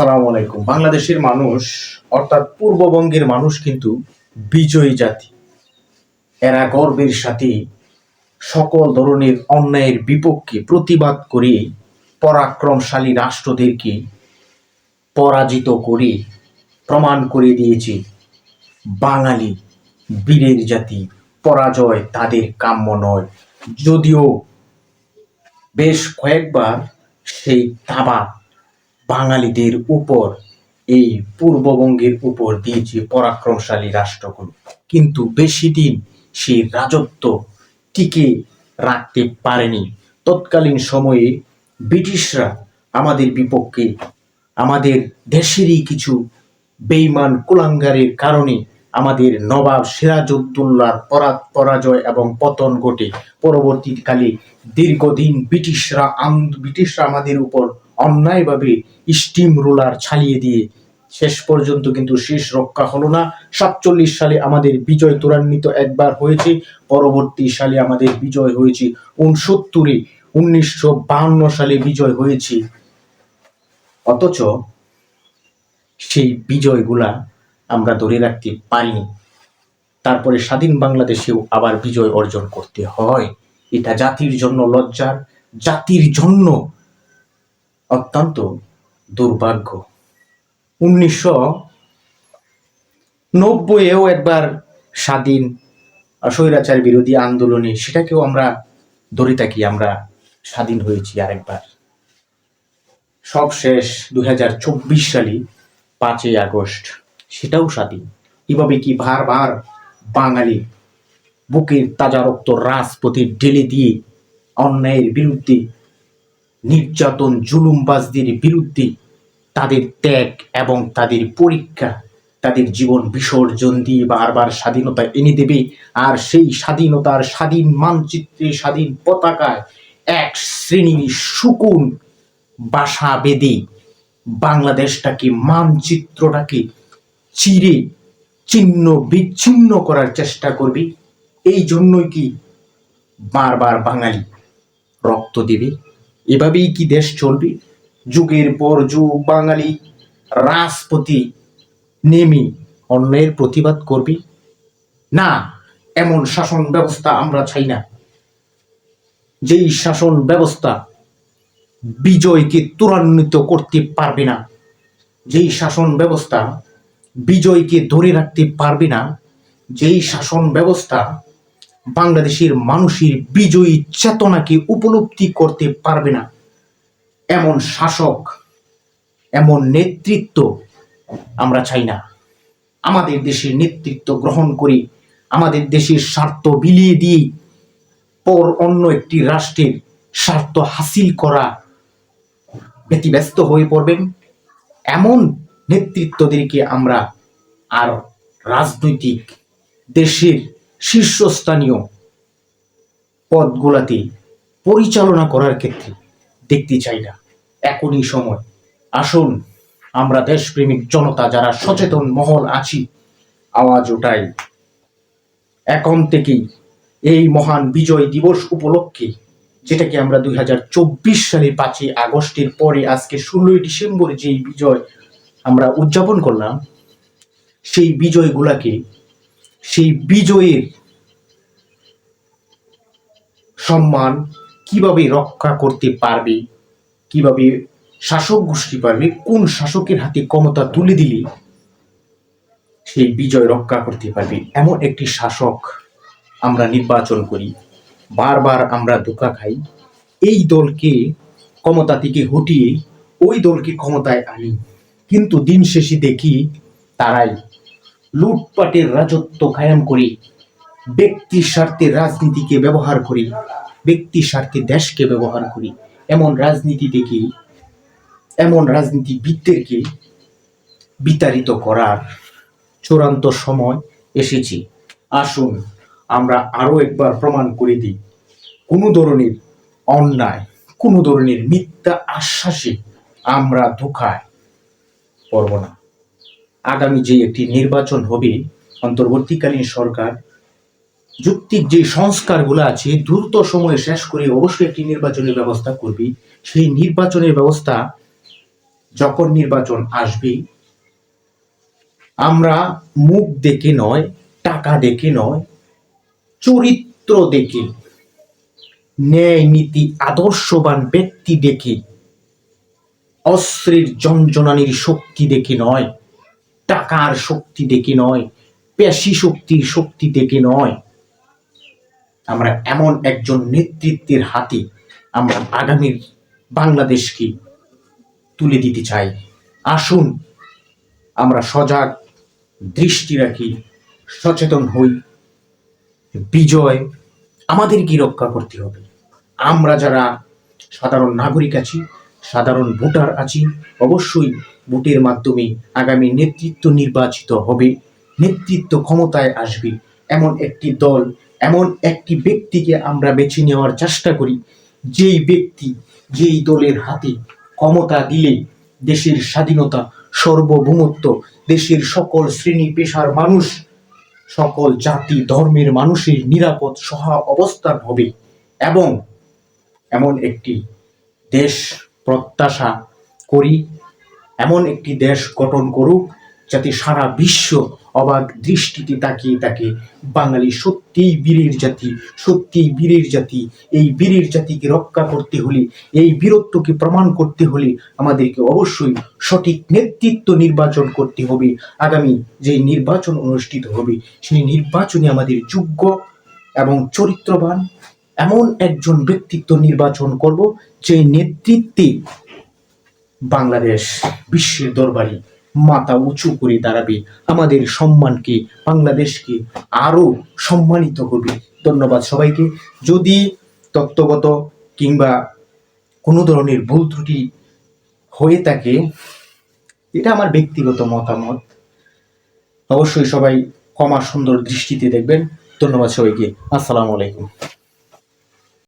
আসসালামু আলাইকুম। বাংলাদেশের মানুষ, অর্থাৎ পূর্ববঙ্গের মানুষ কিন্তু বিজয়ী জাতি। এরা গর্বের সাথে সকল ধরনের অন্যায়ের বিপক্ষে প্রতিবাদ করে পরাক্রমশালী রাষ্ট্রদেরকে পরাজিত করে প্রমাণ করে দিয়েছে বাঙালি বীরের জাতি। পরাজয় তাদের কাম্য নয়। যদিও বেশ কয়েকবার সেই তাবা বাঙালিদের উপর, এই পূর্ববঙ্গের উপর দিয়েছে পরাক্রমশালী রাষ্ট্রগুলো। কিন্তু বেশি দিন সেই রাজত্ব টিকে রাখতে পারেনি। তৎকালীন সময়ে ব্রিটিশরা আমাদের বিপক্ষে, আমাদের দেশেরই কিছু বেইমান কুলাঙ্গারের কারণে আমাদের নবাব সিরাজউদ্দৌলার পরা- পরাজয় এবং পতন ঘটে। পরবর্তীকালে দীর্ঘদিন ব্রিটিশরা ব্রিটিশরা আমাদের উপর অন্যায়ভাবে স্টিম রোলার ছালিয়ে দিয়ে শেষ পর্যন্ত কিন্তু শেষ রক্ষা হলো না। সাতচল্লিশ সালে আমাদের বিজয় ত্বরান্বিত একবার হয়েছে, পরবর্তী সালে আমাদের বিজয় হয়েছে উনসত্তরে উনিশশো বাহান্ন সালে বিজয় হয়েছে। অথচ সেই বিজয়গুলা আমরা ধরে রাখতে পারিনি। তারপরে স্বাধীন বাংলাদেশেও আবার বিজয় অর্জন করতে হয়। এটা জাতির জন্য লজ্জার, জাতির জন্য অত্যন্ত দুর্ভাগ্য। উনিশশো নব্বইয়েও একবার স্বাধীন স্বৈরাচার বিরোধী আন্দোলনে সেটাকেও আমরা ধরে থাকি, আমরা স্বাধীন হয়েছি আরেকবার। সব শেষ দুই হাজার চব্বিশ সালে পাঁচই আগস্ট সেটাও স্বাধীন। এভাবে কি বারবার বাঙালি বুকের তাজা রক্ত রাজপথে ঢেলে দিয়ে অন্যায়ের বিরুদ্ধে নির্যাতন, জুলুমবাজদের বিরুদ্ধে তাদের ত্যাগ এবং তাদের পরীক্ষা, তাদের জীবন বিসর্জন দিয়ে বারবার স্বাধীনতা এনে দেবে। আর সেই স্বাধীনতার স্বাধীন মানচিত্রে, স্বাধীন পতাকায় এক শ্রেণির সুকুন বাসা বেঁধে বাংলাদেশটাকে, মানচিত্রটাকে চিরে চিহ্ন বিচ্ছিন্ন করার চেষ্টা করবে। এই জন্যই কি বারবার বাঙালি রক্ত দেবে? এভাবেই কি দেশ চলবে? যুগের পর যুগ বাঙালি রাজপতি নেমে অন্যায়ের প্রতিবাদ করবে? না, এমন শাসন ব্যবস্থা আমরা চাই না। যেই শাসন ব্যবস্থা বিজয়কে ত্বরান্বিত করতে পারবে না, যেই শাসন ব্যবস্থা বিজয়কে ধরে রাখতে পারবে না, যেই শাসন ব্যবস্থা বাংলাদেশের মানুষের বিজয়ী চেতনাকে উপলব্ধি করতে পারবে না। এমন শাসক, এমন নেতৃত্ব আমরা চাই না। আমাদের দেশের নেতৃত্ব গ্রহণ করে, আমাদের দেশের স্বার্থ বিলিয়ে দিয়ে, পর অন্য একটি রাষ্ট্রের স্বার্থ হাসিল করা ব্যতিব্যস্ত হয়ে পড়বেন। এমন নেতৃত্বদেরকে আমরা আর রাজনৈতিক দেশের শীর্ষস্থানীয় পদগুলাতে পরিচালনা করার ক্ষেত্রে দেখতে চাই না। এখনই সময়। আসুন, আমরা দেশপ্রেমিক জনতা যারা সচেতন মহল আছি, আওয়াজ ওঠাই এখন থেকেই এই মহান বিজয় দিবস উপলক্ষে, যেটাকে আমরা দুই হাজার চব্বিশ সালে পাঁচই আগস্টের পরে আজকে ষোলোই ডিসেম্বর যেই বিজয় আমরা উদযাপন করলাম, সেই বিজয়গুলাকে সেই বিজয়ের সম্মান কীভাবে রক্ষা করতে পারবে? কীভাবে শাসক গোষ্ঠী পারবে? কোন শাসকের হাতে ক্ষমতা তুলে দিলে সেই বিজয় রক্ষা করতে পারবে? এমন একটি শাসক আমরা নির্বাচন করি। বারবার আমরা ধোকা খাই। এই দলকে ক্ষমতা থেকে হটিয়ে ওই দলকে ক্ষমতায় আনি। কিন্তু দিন শেষে দেখি তারাই লুটপাটের রাজত্ব কায়েম করে, ব্যক্তি স্বার্থে রাজনীতিকে ব্যবহার করি, ব্যক্তি স্বার্থে দেশকে ব্যবহার করি। এমন রাজনীতি দেখি এমন রাজনীতিবিদদেরকে বিতাড়িত করার চূড়ান্ত সময় এসেছে? আসুন, আমরা আরও একবার প্রমাণ করে দিই। কোনো ধরনের অন্যায়, কোনো ধরনের মিথ্যা আশ্বাসে আমরা ধোকায় পড়ব না। আগামী যে একটি নির্বাচন হবে, অন্তর্বর্তীকালীন সরকার যুক্তির যে সংস্কারগুলো আছে, দ্রুত সময়ে শেষ করে অবশ্যই একটি নির্বাচনের ব্যবস্থা করবে। সেই নির্বাচনের ব্যবস্থা যখন নির্বাচন আসবে, আমরা মুখ দেখে নয়, টাকা দেখে নয়, চরিত্র দেখে, ন্যায় নীতি, আদর্শবান ব্যক্তি দেখে, অস্ত্রের জঞ্জনানির শক্তি দেখে নয় টাকার শক্তি দেখে নয়, পেশি শক্তির শক্তি দেখে নয়। আমরা এমন একজন নেতৃত্বের হাতে আমরা আগামীর বাংলাদেশকে তুলে দিতে চাই। আসুন, আমরা সজাগ দৃষ্টি রাখি, সচেতন হই। বিজয় আমাদেরকে রক্ষা করতে হবে। আমরা যারা সাধারণ নাগরিক আছি, সাধারণ ভোটার আছি, অবশ্যই ভোটের মাধ্যমে আগামী নেতৃত্ব নির্বাচিত হবে। নেতৃত্ব ক্ষমতায় আসবে। এমন একটি দল, এমন একটি ব্যক্তিকে আমরা বেছে নেওয়ার চেষ্টা করি, যেই ব্যক্তি যেই দলের হাতে ক্ষমতা দিলে দেশের স্বাধীনতা, সর্বভৌমত্ব, দেশের সকল শ্রেণি পেশার মানুষ, সকল জাতি, ধর্মের মানুষের নিরাপদ, সহা অবস্থান হবে এবং এমন একটি দেশ প্রত্যাশা করি। এমন একটি দেশ গঠন করুক যাতে সারা বিশ্ব অবাক দৃষ্টিতে তাকিয়ে থাকে। বাঙালি সত্যিই বীরের জাতি, সত্যিই বীরের জাতি। এই বীরের জাতিকে রক্ষা করতে হলে, এই বীরত্বকে প্রমাণ করতে হলে আমাদেরকে অবশ্যই সঠিক নেতৃত্ব নির্বাচন করতে হবে। আগামী যে নির্বাচন অনুষ্ঠিত হবে, সেই নির্বাচনে আমাদের যোগ্য এবং চরিত্রবান এমন একজন ব্যক্তিত্ব নির্বাচন করব যে নেতৃত্বে বাংলাদেশ বিশ্বের দরবারে মাথা উঁচু করে দাঁড়াবে। আমাদের সম্মানকে, বাংলাদেশকে আরও সম্মানিত করবে। ধন্যবাদ সবাইকে। যদি তত্ত্বগত কিংবা কোনো ধরনের ভুল ত্রুটি হয়ে থাকে, এটা আমার ব্যক্তিগত মতামত। অবশ্যই সবাই ক্ষমা সুন্দর দৃষ্টিতে দেখবেন। ধন্যবাদ সবাইকে। আসসালামু আলাইকুম।